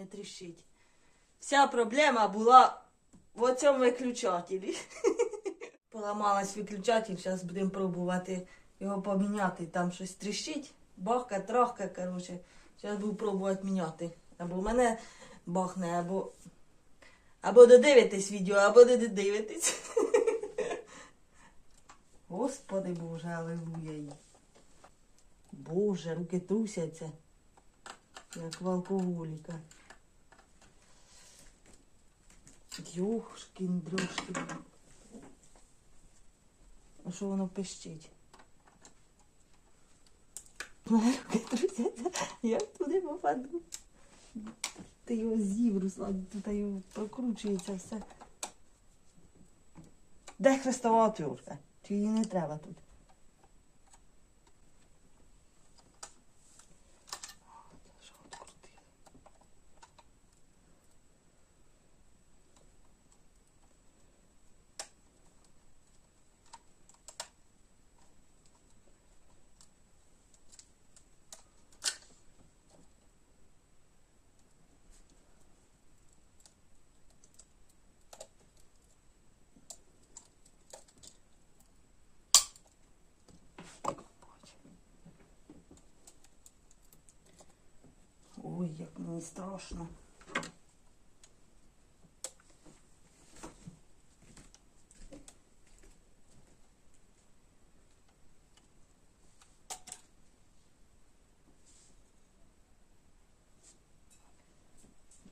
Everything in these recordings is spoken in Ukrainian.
не тріщить. Вся проблема була в цьому виключателі. Поламалась виключатель, зараз будемо пробувати його поміняти. Там щось тріщить, бахка, трохка, коротше. Зараз буду пробувати міняти. Або в мене бахне, або. Або додивитесь відео, або не додивитесь. Господи Боже, алелуя. Боже, руки трусяться, як в алкоголіка. Йошкін дрьошкін. А що воно пищить? Трусяться, я туди попаду. Ти його з'їв, Руслан, тут його прокручується все. Де хрестова отвертка? Чи її не треба тут? Ой, як мені страшно.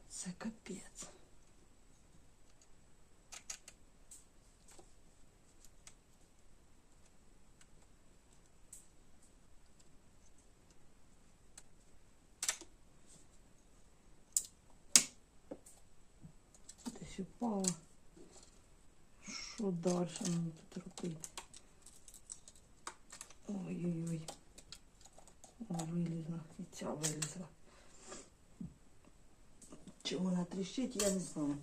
Це капець. Десь упало. Що далі мені тут робити? Ой-ой-ой. Вилізла. І ця вилізла. Чи вона тріщить, я не знаю.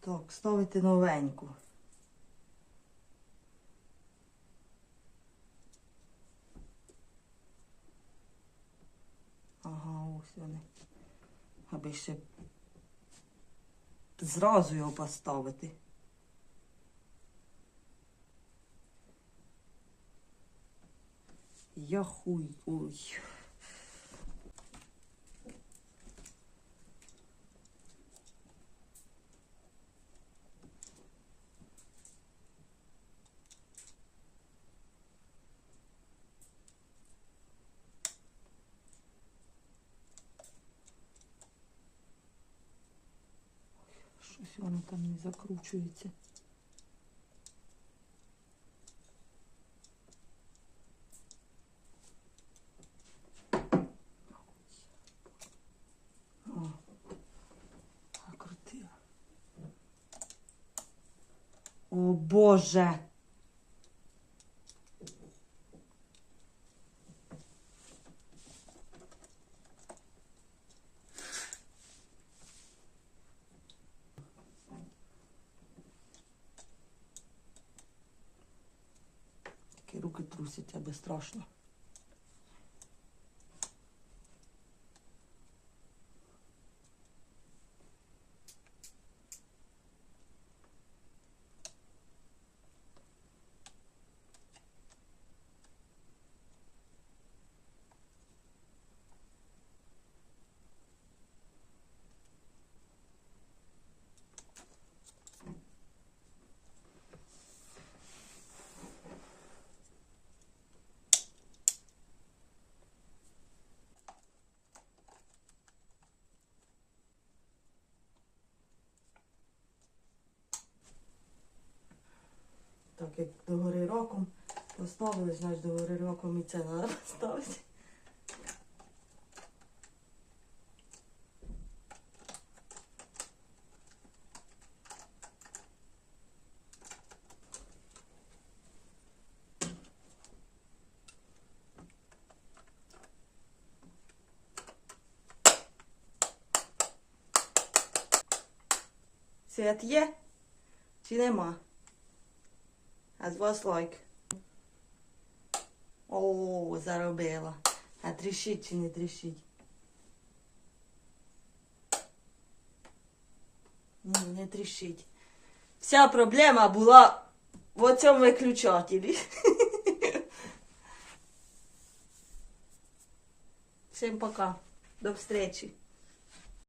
Так, ставити новеньку. Ага, ось вони. Аби ще зразу його поставити. Я хуй. Ой. Щось воно там не закручується. Закрутила. О Боже! Руки трусять, аби страшно. Як догори роком поставили, значить догори роком і це треба поставити. Свят є чи нема? As was like. О, заробила. А тріщить чи не тріщить? Ні, не тріщить. Вся проблема була в цьому виключателі. Всім пока. До встречи.